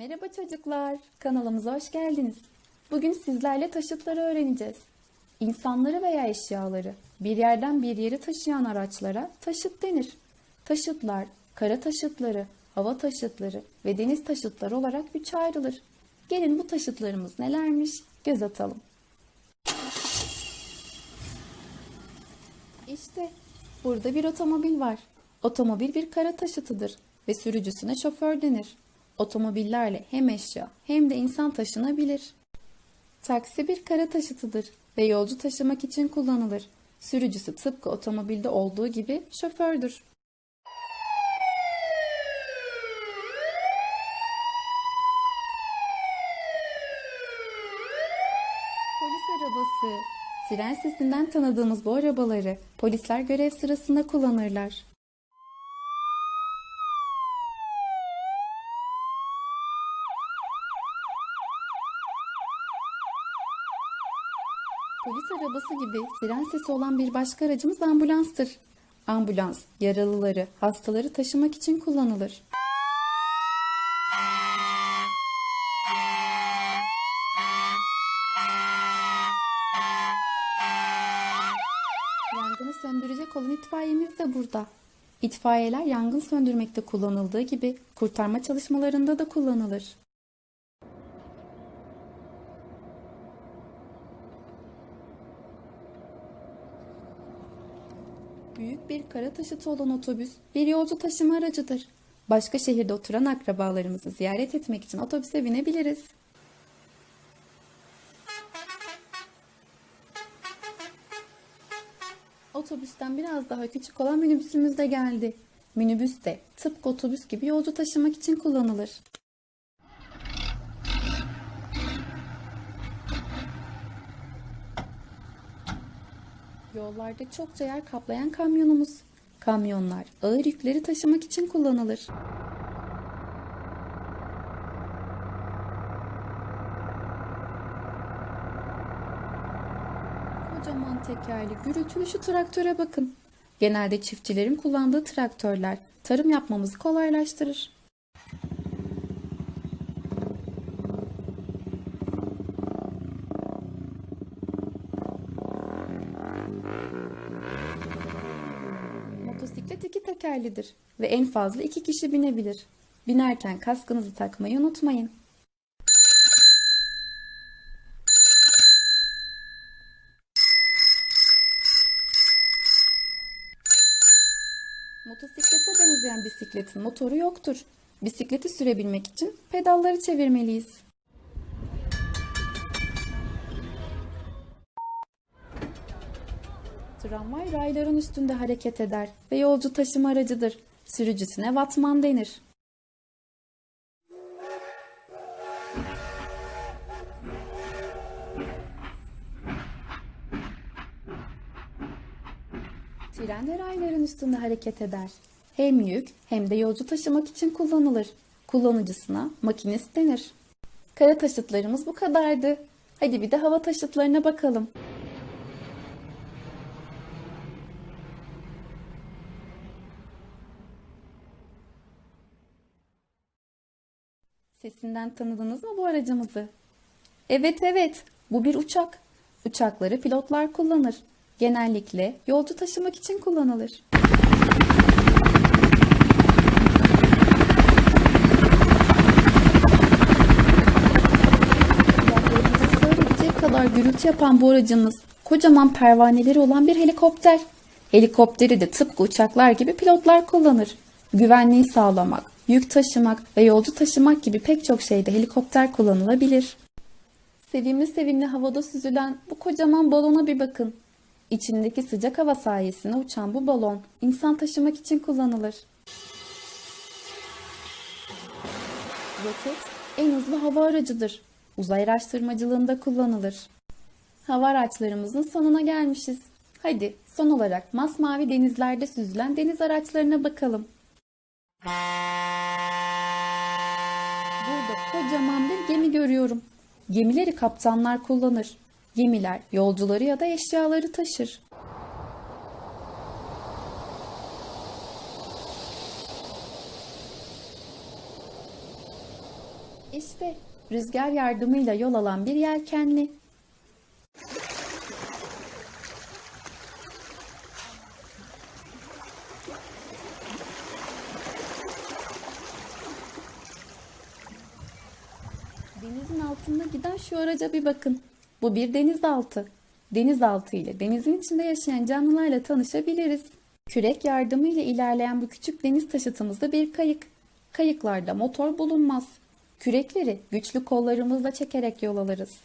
Merhaba çocuklar, kanalımıza hoş geldiniz. Bugün sizlerle taşıtları öğreneceğiz. İnsanları veya eşyaları bir yerden bir yere taşıyan araçlara taşıt denir. Taşıtlar, kara taşıtları, hava taşıtları ve deniz taşıtları olarak üçe ayrılır. Gelin bu taşıtlarımız nelermiş göz atalım. İşte burada bir otomobil var. Otomobil bir kara taşıtıdır ve sürücüsüne şoför denir. Otomobillerle hem eşya hem de insan taşınabilir. Taksi bir kara taşıtıdır ve yolcu taşımak için kullanılır. Sürücüsü tıpkı otomobilde olduğu gibi şofördür. Polis arabası. Siren sesinden tanıdığımız bu arabaları polisler görev sırasında kullanırlar. Polis arabası gibi siren sesi olan bir başka aracımız ambulanstır. Ambulans, yaralıları, hastaları taşımak için kullanılır. Yangını söndürecek olan itfaiyemiz de burada. İtfaiyeler yangın söndürmekte kullanıldığı gibi kurtarma çalışmalarında da kullanılır. Büyük bir kara taşıtı olan otobüs bir yolcu taşıma aracıdır. Başka şehirde oturan akrabalarımızı ziyaret etmek için otobüse binebiliriz. Otobüsten biraz daha küçük olan minibüsümüz de geldi. Minibüs de tıpkı otobüs gibi yolcu taşımak için kullanılır. Yollarda çokça yer kaplayan kamyonumuz. Kamyonlar ağır yükleri taşımak için kullanılır. Kocaman tekerli, gürültülü şu traktöre bakın. Genelde çiftçilerin kullandığı traktörler tarım yapmamızı kolaylaştırır. Motosiklet iki tekerlidir ve en fazla iki kişi binebilir. Binerken kaskınızı takmayı unutmayın. Motosiklete benzeyen bisikletin motoru yoktur. Bisikleti sürebilmek için pedalları çevirmeliyiz. Tramvay rayların üstünde hareket eder ve yolcu taşıma aracıdır. Sürücüsüne vatman denir. Tren rayların üstünde hareket eder. Hem yük hem de yolcu taşımak için kullanılır. Kullanıcısına makinist denir. Kara taşıtlarımız bu kadardı. Hadi bir de hava taşıtlarına bakalım. Sesinden tanıdınız mı bu aracımızı? Evet evet, bu bir uçak. Uçakları pilotlar kullanır. Genellikle yolcu taşımak için kullanılır. Kadar gürültü yapan bu aracımız kocaman pervaneleri olan bir helikopter. Helikopteri de tıpkı uçaklar gibi pilotlar kullanır. Güvenliği sağlamak, yük taşımak ve yolcu taşımak gibi pek çok şeyde helikopter kullanılabilir. Sevimli sevimli havada süzülen bu kocaman balona bir bakın. İçindeki sıcak hava sayesinde uçan bu balon insan taşımak için kullanılır. Roket en hızlı hava aracıdır. Uzay araştırmacılığında kullanılır. Hava araçlarımızın sonuna gelmişiz. Hadi son olarak masmavi denizlerde süzülen deniz araçlarına bakalım. Burada kocaman bir gemi görüyorum. Gemileri kaptanlar kullanır. Gemiler yolcuları ya da eşyaları taşır. İşte rüzgar yardımıyla yol alan bir yelkenli. Denizin altında giden şu araca bir bakın. Bu bir denizaltı. Denizaltı ile denizin içinde yaşayan canlılarla tanışabiliriz. Kürek yardımıyla ilerleyen bu küçük deniz taşıtımızda bir kayık. Kayıklarda motor bulunmaz. Kürekleri güçlü kollarımızla çekerek yol alırız.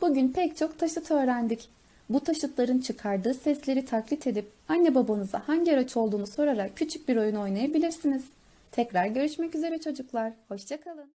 Bugün pek çok taşıt öğrendik. Bu taşıtların çıkardığı sesleri taklit edip anne babanıza hangi araç olduğunu sorarak küçük bir oyun oynayabilirsiniz. Tekrar görüşmek üzere çocuklar. Hoşçakalın.